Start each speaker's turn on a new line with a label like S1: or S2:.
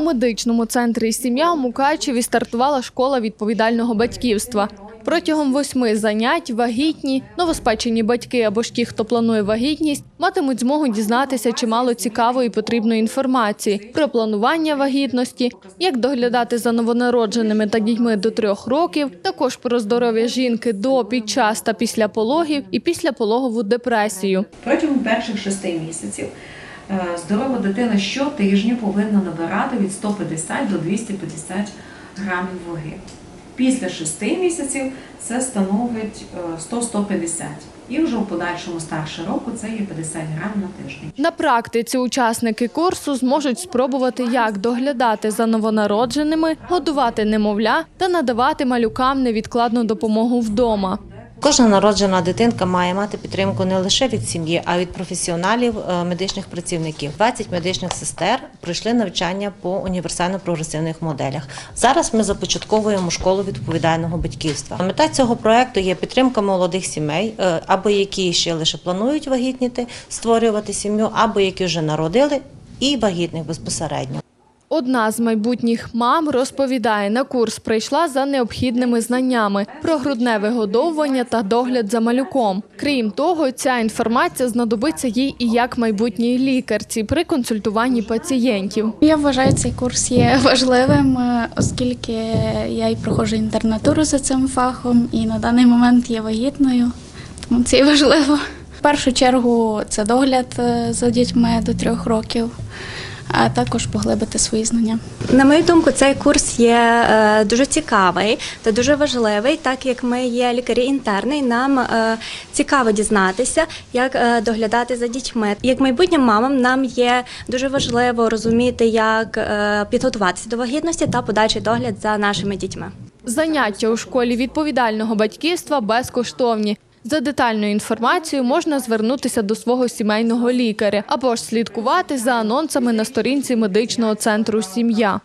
S1: У медичному центрі сім'я у Мукачеві стартувала школа відповідального батьківства. Протягом восьми занять вагітні, новоспечені батьки або ж ті, хто планує вагітність, матимуть змогу дізнатися чимало цікавої і потрібної інформації про планування вагітності, як доглядати за новонародженими та дітьми до трьох років, також про здоров'я жінки до, під час та після пологів і післяпологову депресію.
S2: Протягом перших шести місяців здорова дитина щотижня повинна набирати від 150 до 250 грамів ваги. Після шести місяців це становить е, 100-150. І вже у подальшому старше року це є 50 грам на тиждень.
S1: На практиці учасники курсу зможуть спробувати, як доглядати за новонародженими, годувати немовля та надавати малюкам невідкладну допомогу вдома.
S3: Кожна народжена дитинка має мати підтримку не лише від сім'ї, а й від професіоналів е, медичних працівників. 20 медичних сестер пройшли навчання по універсально-прогресивних моделях. Зараз ми започатковуємо школу відповідального батьківства. Мета цього проекту є підтримка молодих сімей, е, або які ще лише планують вагітніти, створювати сім'ю, або які вже народили, і вагітних безпосередньо.
S1: Одна з майбутніх мам розповідає, на курс прийшла за необхідними знаннями про грудне вигодовування та догляд за малюком. Крім того, ця інформація знадобиться їй і як майбутній лікарці при консультуванні пацієнтів.
S4: Я вважаю, цей курс є важливим, е, оскільки я і проходжу інтернатуру за цим фахом, і на даний момент є вагітною, тому це і важливо. В першу чергу це догляд е, за дітьми до трьох років, а також поглибити свої знання.
S5: На мою думку, цей курс є е, дуже цікавий та дуже важливий, так як ми є лікарі-інтерни, нам е, цікаво дізнатися, як е, доглядати за дітьми. Як майбутнім мамам нам є дуже важливо розуміти, як підготуватися до вагітності та подальший догляд за нашими дітьми.
S1: Заняття у школі відповідального батьківства безкоштовні. За детальною інформацією можна звернутися до свого сімейного лікаря або ж слідкувати за анонсами на сторінці медичного центру Сім'я.